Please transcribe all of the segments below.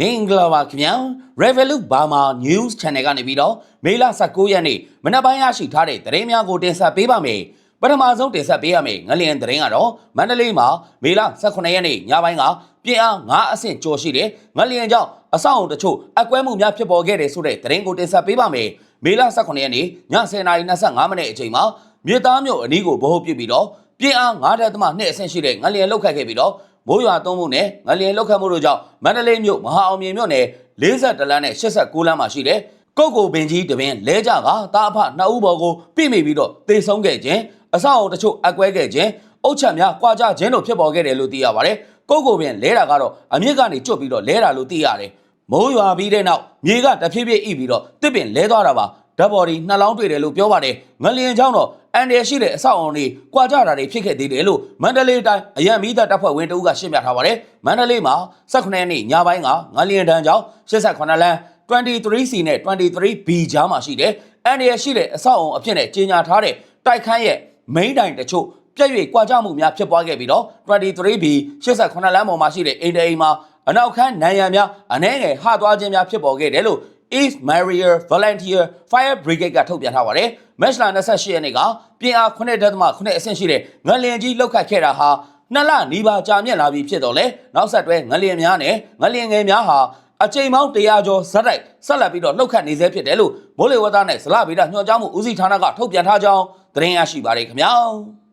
မင်္ဂလာပါခင်ဗျာ Revolut Burma News Channel ကနေပြီးတော့မေလ19ရက်နေ့မနက်ပိုင်းရရှိထားတဲ့သတင်းများကိုတင်ဆက်ပေးပါမယ်ပထမဆုံးတင်ဆက်ပေးရမယ့်ငလျင်သတင်းကတော့မန္တလေးမှာမေလ18ရက်နေ့ညပိုင်းကပြင်းအား9အဆင့်ကျော်ရှိတဲ့ငလျင်ကြောင့်အဆောက်အုံတချို့အကွဲမှုများဖြစ်ပေါ်ခဲ့တယ်ဆိုတဲ့သတင်းကိုတင်ဆက်ပေးပါမယ်မေလ18ရက်နေ့ည10:25မိနစ်အချိန်မှာမြေသားမြို့အနီးကိုဗဟိုပြုပြီးတော့ပြင်းအား9.2အဆင့်ရှိတဲ့ငလျင်လှုပ်ခတ်ခဲ့ပြီးတော့ မိုးရွာသွန်းမှုနဲ့ငလျင်လှုပ်ခတ်မှုတို့ကြောင့်မန္တလေးမြို့မဟာအောင်မြေမြို့နယ်42လမ်းနဲ့89လမ်းမှာရှိတဲ့ကုတ်ကိုပင်ကြီးတပင်လဲကြကတာအဖနှစ်ဦးပေါ်ကိုပြိမိပြီးတော့တေဆုံးခဲ့ခြင်းအဆောက်အုံတချို့အကွဲခဲ့ခြင်းအုတ်ချက်များကွာကြခြင်းတို့ဖြစ်ပေါ်ခဲ့တယ်လို့သိရပါတယ်။ကုတ်ကိုပင်လဲတာကတော့အမြင့်ကနေကျွတ်ပြီးတော့လဲတာလို့သိရတယ်။မိုးရွာပြီးတဲ့နောက်မြေကတဖြည်းဖြည်းဣပြီးတော့တစ်ပင်လဲသွားတာပါဓာတ်ဘော်ဒီနှလုံးတွေ့တယ်လို့ပြောပါတယ်ငလျင်ချောင်းတော့ အန်တယ်ရှိတဲ့အဆောက်အုံတွေကွာကြတာတွေဖြစ်ခဲ့သေးတယ်လို့မန္တလေးတိုင်းအရန်မီးတပ်တပ်ဖွဲ့ဝင်တဦးကရှင်းပြထားပါတယ်မန္တလေးမှာ18ရက်နေ့ညပိုင်းကငလျင်တန်းကြောင်း88လမ်း 23C နဲ့ 23B ကြားမှာရှိတဲ့အန်တယ်ရှိတဲ့အဆောက်အုံအဖြစ်နဲ့ကြီးညာထားတဲ့တိုက်ခန်းရဲ့ main တိုင်တချို့ပြည့်၍ကွာကြမှုများဖြစ်ပွားခဲ့ပြီးတော့ 23B 88လမ်းပေါ်မှာရှိတဲ့အိမ်တအိမ်မှာအနောက်ခန်းနံရံများအနှဲငယ်ဟသွားခြင်းများဖြစ်ပေါ်ခဲ့တယ်လို့ East Maria Volunteer Fire Brigade ကထုတ်ပြန်ထားပါတယ်။ မက်လ28ရက်နေ့ကပြင်းအား9.9အဆင့်ရှိတဲ့ငလျင်ကြီးလောက်ခတ်ခဲ့တာဟာနှစ်လနီးပါးကြာမြင့်လာပြီဖြစ်တော့လေနောက်ဆက်တွဲငလျင်များနဲ့ငလျင်ငယ်များဟာအချိန်ပေါင်း100ကျော်ဇက်တိုက်ဆက်လက်ပြီးတော့လှုပ်ခတ်နေသေးဖြစ်တယ်လို့မိုးလေဝသနဲ့ဇလဗေဒညွှန်ကြားမှုဦးစီးဌာနကထုတ်ပြန်ထားကြောင်းသတင်းရရှိပါတယ်ခင်ဗျာ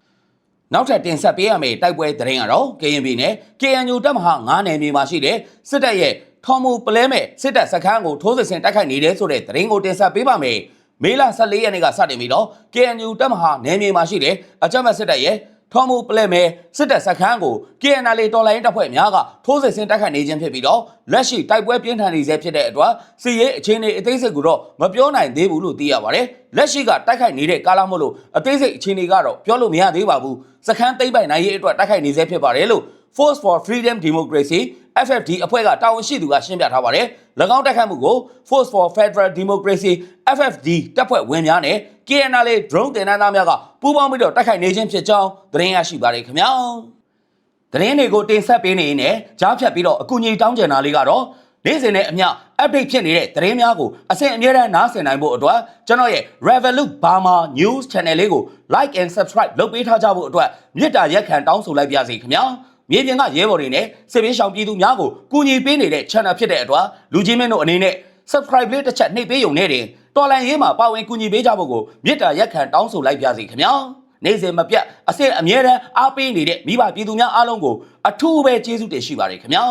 ။နောက်ထပ်တင်ဆက်ပေးရမယ့်တိုက်ပွဲသတင်းကတော့ KNB နဲ့ KNU တပ်မဟာ9နယ်မြေမှာရှိတဲ့စစ်တပ်ရဲ့ထော်မူပလဲမဲ့စစ်တပ်စခန်းကိုထိုးစစ်ဆင်တိုက်ခိုက်နေတယ်ဆိုတဲ့သတင်းကိုတင်ဆက်ပေးပါမယ်။ မေလ14ရက်နေ့ကစတင်ပြီးတော့ KNU တပ်မဟာနယ်မြေမှာရှိတဲ့အကြမ်းဖက်စစ်တပ်ရဲ့ထော်မူပလဲမဲ့စစ်တပ်စခန်းကို KNL တော်လိုင်းတပ်ဖွဲ့များကထိုးစစ်ဆင်တိုက်ခိုက်နေခြင်းဖြစ်ပြီးတော့လက်ရှိတိုက်ပွဲပြင်းထန်နေဆဲဖြစ်တဲ့အတွက်စီရေးအခြေအနေအသေးစိတ်ကိုတော့မပြောနိုင်သေးဘူးလို့သိရပါတယ်။လက်ရှိကတိုက်ခိုက်နေတဲ့ကာလမို့လို့အသေးစိတ်အခြေအနေကတော့ပြောလို့မရသေးပါဘူး။စခန်းသိမ်းပိုက်နိုင်ရေးအတွက်တိုက်ခိုက်နေဆဲဖြစ်ပါတယ်လို့ Force for Freedom Democracy FFD အဖွဲ့ကတာဝန်ရှိသူကရှင်းပြထားပါတယ်။၎င်းတိုက်ခတ်မှုကို Force for Federal Democracy FFD တပ်ဖွဲ့ဝင်များနဲ့ KNL drone တင်နန်းသားများကပူးပေါင်းပြီးတော့တိုက်ခိုက်နေခြင်းဖြစ်ကြောင်းသတင်းရရှိပါတယ်ခင်ဗျာ။သတင်းတွေကိုတင်ဆက်ပေးနေရင်လည်းကြားဖြတ်ပြီးတော့အကူအညီတောင်းကြတာလေးကတော့နေ့စဉ်နဲ့အမျှ update ဖြစ်နေတဲ့သတင်းများကိုအစဉ်အမြဲတမ်းနားဆင်နိုင်ဖို့အတွက်ကျွန်တော်ရဲ့ Revolut Burma News Channel လေးကို like and subscribe လုပ်ပေးထားကြဖို့အတွက်မေတ္တာရက်ခံတောင်းဆိုလိုက်ပါစီခင်ဗျာ။ မြေပြင်ကရဲဘော်တွေနဲ့စစ်ပေးရှောင်ပြည်သူများကိုကူညီပေးနေတဲ့ channel ဖြစ်တဲ့အတွက်လူကြီးမင်းတို့အနေနဲ့ subscribe လေးတစ်ချက်နှိပ်ပေးရုံနဲ့တင်တော်လန်ရေးမှာပါဝင်ကူညီပေးကြဖို့ကိုမေတ္တာရက်ခံတောင်းဆိုလိုက်ပါစီခင်ဗျာနေ့စဉ်မပြတ်အစစ်အမြဲတမ်းအားပေးနေတဲ့မိဘပြည်သူများအားလုံးကိုအထူးပဲကျေးဇူးတင်ရှိပါတယ်ခင်ဗျာ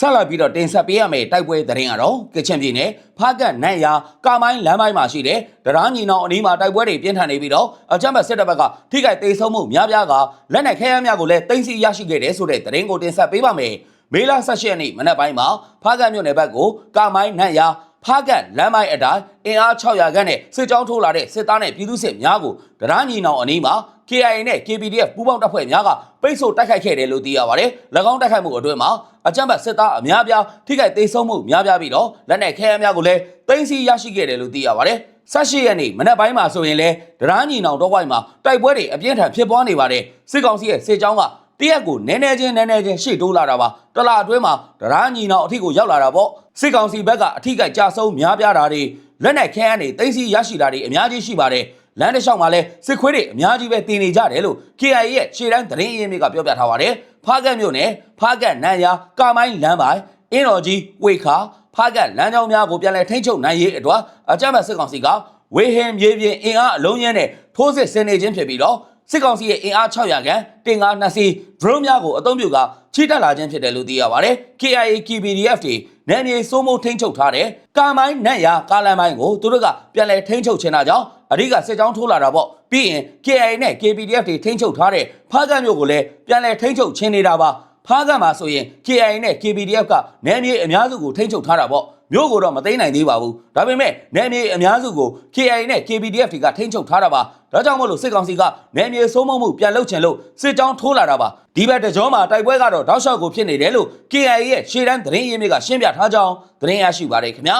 ဆက်လက်ပြီးတော့တင်ဆက်ပေးရမယ့်တိုက်ပွဲသတင်းကတော့ကချင်ပြည်နယ်ဖားကတ်နန့်ယာကာမိုင်းလမ်းပိုင်းမှာရှိတဲ့ဒရာညီနောင်အနီးမှာတိုက်ပွဲတွေပြင်းထန်နေပြီးတော့အကြမ်းဖက်စစ်တပ်ဘက်ကထိခိုက်ဒေဆုံးမှုများပြားကလက်နက်ခဲယမ်းများကိုလည်းတင်စီရရှိခဲ့တယ်ဆိုတဲ့သတင်းကိုတင်ဆက်ပေးပါမယ်။မေလ18ရက်နေ့မနက်ပိုင်းမှာဖားကတ်မြို့နယ်ဘက်ကိုကာမိုင်းနန့်ယာ ဖားကတ်လမ်းမိုင်းအတိုင်းအင်အား600ခန့်နဲ့စစ်ကြောင်းထိုးလာတဲ့စစ်သားနဲ့ပြည်သူစစ်များကိုဒရာညီနောင်အနီးမှာ KIA နဲ့ KPDF ပူးပေါင်းတပ်ဖွဲ့များကပိတ်ဆို့တိုက်ခိုက်ခဲ့တယ်လို့သိရပါတယ်။၎င်းတိုက်ခိုက်မှုအတွင်းမှာအကြမ်းဖက်စစ်သားအများပြားထိခိုက်ဒေဆုံးမှုများပြားပြီးတော့လက်နက်ခဲယမ်းများကိုလည်းတင်စီရရှိခဲ့တယ်လို့သိရပါတယ်။ဆက်ရှိရက်နေ့မနက်ပိုင်းမှာဆိုရင်လည်းဒရာညီနောင်တော့ဝိုက်မှာတိုက်ပွဲတွေအပြင်းထန်ဖြစ်ပွားနေပါတယ်။စစ်ကောင်စီရဲ့စစ်ကြောင်းက တရက်ကိုနည်းနည်းချင်းနည်းနည်းချင်းရှေ့တိုးလာတာပါတလာအတွင်းမှာဒရာညီနောင်အထိကိုရောက်လာတာပေါ့စစ်ကောင်စီဘက်ကအထိကကြဆုံးများပြားတာတွေလက်နက်ခဲယမ်းတွေတင်စီရရှိတာတွေအများကြီးရှိပါတယ်လမ်းတစ်လျှောက်မှာလဲစစ်ခွေးတွေအများကြီးပဲတင်နေကြတယ်လို့ KIA ရဲ့ရှေ့တန်းသတင်းရင်းမြစ်ကပြောပြထားပါတယ်ဖားကတ်မြို့နယ်ဖားကတ်နန်းယာကာမိုင်းလမ်းပိုင်းအင်းတော်ကြီးဝေခါဖားကတ်လမ်းကြောင်းများကိုပြန်လည်ထိန်းချုပ်နိုင်ရေးအတွက်အကြမ်းဖက်စစ်ကောင်စီကဝေဟင်မြေပြင်အင်အားအလုံးရင်းနဲ့ထိုးစစ်ဆင်နေခြင်းဖြစ်ပြီးတော့ စစ်ကောင်စီရဲ့အင်အား600ခန့်တင်ကား2စီး drone များကိုအသုံးပြုကချိတက်လာခြင်းဖြစ်တယ်လို့သိရပါတယ် KIA KPDF တွေနယ်မြေစိုးမိုးထိန်းချုပ်ထားတဲ့ကာမိုင်းနန့်ယာကားလမ်းပိုင်းကိုသူတို့ကပြန်လည်ထိန်းချုပ်ခြင်းတာကြောင့်အဓိကစစ်ကြောင်းထိုးလာတာပေါ့ပြီးရင် KIA နဲ့ KPDF တွေထိန်းချုပ်ထားတဲ့ဖားကတ်မြို့ကိုလည်းပြန်လည်ထိန်းချုပ်ခြင်းနေတာပါဖားကတ်မှာဆိုရင် KIA နဲ့ KPDF ကနယ်မြေအများစုကိုထိန်းချုပ်ထားတာပေါ့ မြို့ကိုတော့မသိမ်းနိုင်သေးပါဘူးဒါပေမဲ့နယ်မြေအများစုကို KIA နဲ့ KPDF တွေကထိန်းချုပ်ထားတာပါဒါကြောင့်မို့လို့စစ်ကောင်စီကနယ်မြေစိုးမိုးမှုပြန်လုပ်ချင်လို့စစ်ကြောင်းထိုးလာတာပါဒီဘက်တကြောမှာတိုက်ပွဲကတော့တောက်လျှောက်ကိုဖြစ်နေတယ်လို့ KIA ရဲ့ရှေ့တန်းသတင်းရင်းမြစ်ကရှင်းပြထားကြောင်းသတင်းရရှိပါတယ်ခင်ဗျာ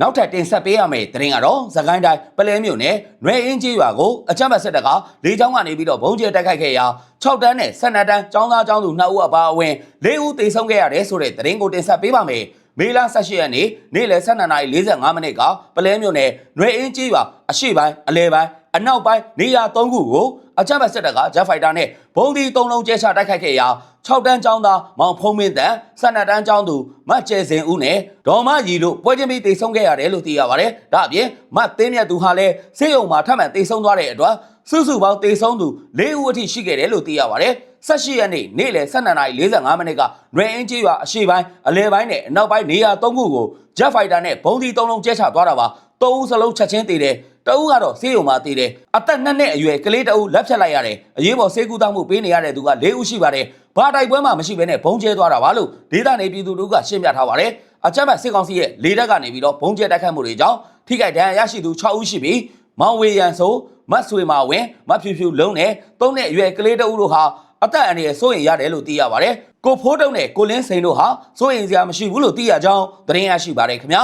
နောက်ထပ်တင်ဆက်ပေးရမယ့်သတင်းကတော့သခိုင်းတိုင်းပလဲမြို့နယ်နွေအင်းကြီးရွာကိုအကြမ်းဖက်စစ်တပ်ကလေကြောင်းကနေပြီးတော့ဘုံကျဲတိုက်ခိုက်ခဲ့ရာ6တန်းနဲ့12တန်းចောင်းသားចောင်းသူ2ဦးအပါအဝင်၄ဦးသေဆုံးခဲ့ရတယ်ဆိုတဲ့သတင်းကိုတင်ဆက်ပေးပါမယ်။ မေလ18ရက်နေ့နေ့လယ်12:45မိနစ်ကပလဲမြို့နယ်နွေအင်းကြီးရွာအရှိပိုင်းအလဲပိုင်းအနောက်ပိုင်းနေရာ3ခုကိုအကြမ်းဖက်စစ်တပ်ကဂျက်ဖိုက်တာနဲ့ဘုံဒီ3လုံးကျဲချတိုက်ခိုက်ခဲ့ရာ6တန်းចောင်းသားမောင်ဖုံးမင်းတန်12တန်းចောင်းသူမတ်ကျဲစင်ဦးနဲ့ဒေါ်မရီတို့ပွဲချင်းပြီးတိတ်ဆုံးခဲ့ရတယ်လို့သိရပါတယ်။ဒါအပြင်မတ်သိန်းမြတ်သူဟာလည်းစေယုံမှာထပ်မံတိတ်ဆုံးသွားတဲ့အတွက် စုစုပေါင်းတိတ်ဆုံးသူ၄ဦးအထိရှိခဲ့တယ်လို့သိရပါတယ်။18ရက်နေ့နေ့လယ်12:45မိနစ်ကနွေအင်းကြီးရွာအရှိပိုင်းအလဲပိုင်းနဲ့အနောက်ပိုင်းနေရာ၃ခုကိုဂျက်ဖိုက်တာနဲ့ဘုံဒီ၃လုံးကျဲချသွားတာပါ။၃ဦးစလုံးချက်ချင်းတည်တယ်တအူးကတော့ဆေးရုံမှာတည်တယ်အသက်နှစ်နှစ်အရွယ်ကလေးတအူးလက်ဖြတ်လိုက်ရတယ်အရေးပေါ်ဆေးကူတောက်မှုပေးနေရတဲ့သူက၄ဦးရှိပါတယ်ဘာတိုက်ပွဲမှမရှိဘဲနဲ့ဘုံကျဲသွားတာပါလို့ဒေသနေပြည်သူတို့ကရှင်းပြထားပါတယ်အကြမ်းဖက်စစ်ကောင်စီရဲ့လေတပ်ကနေပြီးတော့ဘုံကျဲတိုက်ခတ်မှုတွေကြောင့်ထိခိုက်ဒဏ်ရာရရှိသူ6ဦးရှိပြီးမောင်ဝေရန်ဆို မတ်ဆွေမာဝင်မဖြူဖြူလုံးနဲ့သုံးနှစ်အရွယ်ကလေးတအူးတို့ဟာအသက်အန္တရာယ်စိုးရိမ်ရတယ်လို့သိရပါတယ်ကိုဖိုးတုံးနဲ့ကိုလင်းစိန်တို့ဟာစိုးရိမ်စရာမရှိဘူးလို့သိရကြောင်းသတင်းရရှိပါတယ်ခင်ဗျာ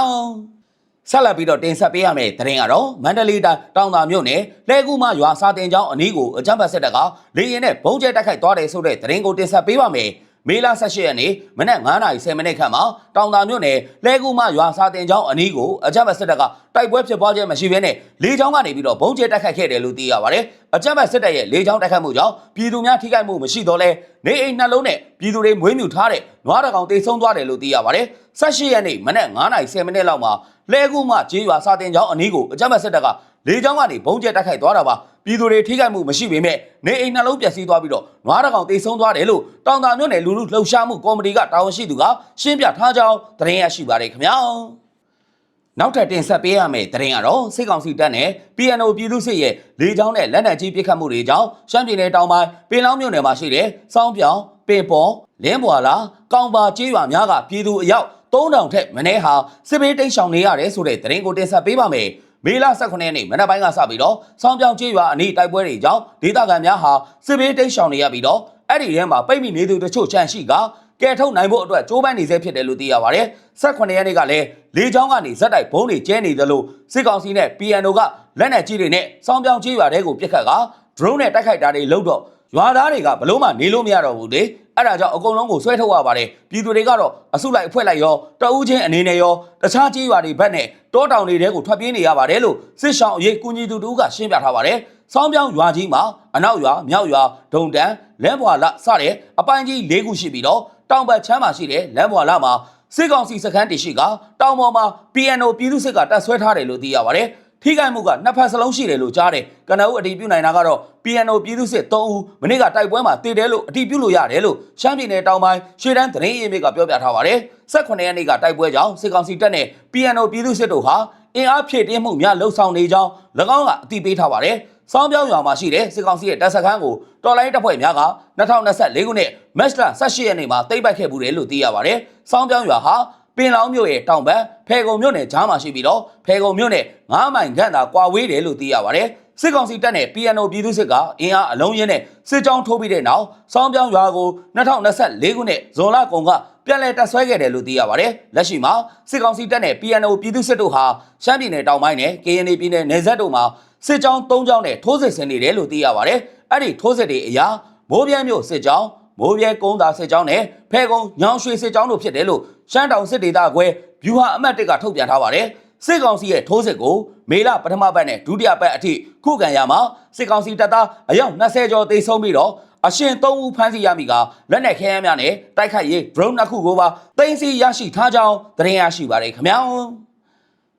ဆက်လက်ပြီးတော့တင်ဆက်ပေးရမယ့်သတင်းကတော့မန္တလေးတိုင်းတောင်သာမြို့နယ်လဲကူမရွာစာတင်ကျောင်းအနီးကိုအကြမ်းဖက်စစ်တပ်ကလေရင်နဲ့ဘုံကျဲတိုက်ခိုက်သွားတယ်ဆိုတဲ့သတင်းကိုတင်ဆက်ပေးပါမယ်။ မေလ18ရက်နေ့မနက်9:30မိနစ်ခန့်မှာတောင်သာမြို့နယ်လဲကူမရွာစာတင်ကျောင်းအနီးကိုအကြမ်းဖက်စစ်တပ်ကတိုက်ပွဲဖြစ်ပွားခြင်းမရှိဘဲနဲ့လေကြောင်းကနေပြီးတော့ဘုံကျဲတိုက်ခိုက်ခဲ့တယ်လို့သိရပါတယ်။အကြမ်းဖက်စစ်တပ်ရဲ့လေကြောင်းတိုက်ခိုက်မှုကြောင့်ပြည်သူများထိခိုက်မှုမရှိတော့လဲ နေအိမ်နှလုံးနဲ့ပြည်သူတွေမွေးမြူထားတဲ့နွားတကောင်တိတ်ဆုံးသွားတယ်လို့သိရပါတယ်။18ရက်နေ့မနက်9:30မိနစ်လောက်မှာလဲကူမကျေးရွာစာတင်ကျောင်းအနီးကိုအကြမ်းဖက်စစ်တပ်ကလေကြောင်းကနေဘုံကျဲတိုက်ခိုက်သွားတာပါပြည်သူတွေထိခိုက်မှုမရှိပေမဲ့နေအိမ်နှလုံးပျက်စီးသွားပြီးတော့နွားတကောင်တိတ်ဆုံးသွားတယ်လို့တောင်တာမြို့နယ်လူလူလှုပ်ရှားမှုကော်မတီကတာဝန်ရှိသူကရှင်းပြထားကြောင်းသတင်းရရှိပါတယ်ခင်ဗျာ နောက်ထပ်တင်ဆက်ပေးရမယ့်သတင်းကတော့စစ်ကောင်စီတပ်နဲ့ PNO ပြည်သူ့စစ်ရဲ့လေကြောင်းနဲ့လက်နက်ကြီးပစ်ခတ်မှုတွေကြောင့်ရှမ်းပြည်နယ်တောင်ပိုင်းပင်လောင်းမြို့နယ်မှာရှိတဲ့စောင်းပြောင်ပင်ပေါ်လင်းဘွာလာကောင်ပါကျေးရွာများကပြည်သူအယောက်3000ထက်မနည်းဟာစစ်ဘေးတိတ်ရှောင်နေရတယ်ဆိုတဲ့သတင်းကိုတင်ဆက်ပေးပါမယ်။မေလ18ရက်နေ့မနက်ပိုင်းကစပြီးတော့စောင်းပြောင်ကျေးရွာအနီးတိုက်ပွဲတွေကြောင့်ဒေသခံများဟာစစ်ဘေးတိတ်ရှောင်နေရပြီးတော့အဲ့ဒီထဲမှာပိတ်မိနေသူတချို့ချန်ရှိက ကဲထုတ်နိုင်ဖို့အတွက်ကြိုးပမ်းနေစေဖြစ်တယ်လို့သိရပါတယ်။18ရက်နေ့ကလည်းလေကြောင်းကနေဇက်တိုက်ဘုံတွေကျဲနေသလိုစစ်ကောင်စီနဲ့ PNO ကလက်နက်ကြီးတွေနဲ့စောင်းပြောင်ကျေးရွာတွေကိုပြစ်ခတ်က drone နဲ့တိုက်ခိုက်တာတွေလုပ်တော့ရွာသားတွေကဘလို့မှနေလို့မရတော့ဘူးလေအဲ့ဒါကြောင့်အကုန်လုံးကိုဆွဲထုတ်ရပါတယ်ပြည်သူတွေကတော့အစုလိုက်အဖွဲ့လိုက်ရောတအူးချင်းအနေနဲ့ရောတခြားကြေးရွာတွေဘက်နဲ့တောတောင်တွေတဲကိုထွက်ပြေးနေရပါတယ်လို့စစ်ဆောင်အရေးကူညီသူတို့ကရှင်းပြထားပါတယ်စောင်းပြောင်းရွာကြီးမှာအနောက်ရွာမြောက်ရွာဒုံတန်းလမ်းဘွာလစတဲ့အပိုင်းကြီး၄ခုရှိပြီးတော့ တောင်ဘက်ချမ်းမှာရှိတဲ့လမ်းဘွာလမှာစစ်ကောင်စီစခန်းတရှိကတောင်ပေါ်မှာ PNO ပြည်သူစစ်ကတပ်ဆွဲထားတယ်လို့သိရပါတယ်ထိခိုက်မှုကနှစ်ဖက်စလုံးရှိတယ်လို့ကြားတယ်။ကနအုပ်အတီးပြုနိုင်တာကတော့ PNO ပြည်သူစစ်3ဦးမနေ့ကတိုက်ပွဲမှာတည်တယ်လို့အတီးပြုလို့ရတယ်လို့ရှမ်းပြည်နယ်တောင်ပိုင်းရှေ့တန်းသတင်းရင်းမြစ်ကပြောပြထားပါတယ်။18ရက်နေ့ကတိုက်ပွဲကြောင့်စစ်ကောင်စီတပ်နဲ့ PNO ပြည်သူစစ်တို့ဟာအင်အားဖြည့်တင်းမှုများလှုပ်ဆောင်နေကြောင်း၎င်းကအတီးပေးထားပါတယ်။ စောင်းပြောင်းရွာမှာရှိတဲ့စစ်ကောင်စီရဲ့တပ်စခန်းကိုတော်လိုင်းတပ်ဖွဲ့များက2024ခုနှစ်မတ်လ18ရက်နေ့မှာတိတ်ပိုက်ခဲ့မှုတယ်လို့သိရပါတယ်။စောင်းပြောင်းရွာဟာပင်လောင်းမြို့ရဲ့တောင်ဘက်ဖဲကုံမြို့နယ်ကြားမှာရှိပြီးတော့ဖဲကုံမြို့နယ်9မိုင်ခန့်သာကွာဝေးတယ်လို့သိရပါတယ်။စစ်ကောင်စီတပ်နဲ့ PNO ပြည်သူစစ်ကအင်အားအလုံးရင်းနဲ့စစ်ကြောင်းထိုးပြီးတဲ့နောက်စောင်းပြောင်းရွာကို2024ခုနှစ်ဇွန်လကုန်ကပြန်လည်တပ်ဆွဲခဲ့တယ်လို့သိရပါတယ်။လက်ရှိမှာစစ်ကောင်စီတပ်နဲ့ PNO ပြည်သူစစ်တို့ဟာရှမ်းပြည်နယ်တောင်ပိုင်းနဲ့ KNA ပြည်နယ်နယ်စပ်တို့မှာ စစ်ကြောင်း၃ကြောင်းနဲ့ထိုးစစ်ဆင်နေတယ်လို့သိရပါတယ်။အဲ့ဒီထိုးစစ်တွေအရာမိုးပြန်းမြို့စစ်ကြောင်းမိုးပြဲကုန်းသာစစ်ကြောင်းနဲ့ဖဲကုန်းညောင်ရွှေစစ်ကြောင်းတို့ဖြစ်တယ်လို့ရှမ်းတောင်စစ်ဒေသခွဲဗျူဟာအမှတ်၁ကထုတ်ပြန်ထားပါတယ်။စစ်ကောင်စီရဲ့ထိုးစစ်ကိုမေလပထမပတ်နဲ့ဒုတိယပတ်အထိခုခံရမှာစစ်ကောင်စီတပ်သားအယောက်20ကျော်သေဆုံးပြီးတော့အရှင်3ဦးဖမ်းဆီးရမိကလက်နက်ခဲယမ်းများနဲ့တိုက်ခိုက်ရေး drone နှစ်ခုကိုပါတင်စီရရှိထားကြောင်းသတင်းရရှိပါတယ်ခင်ဗျာ။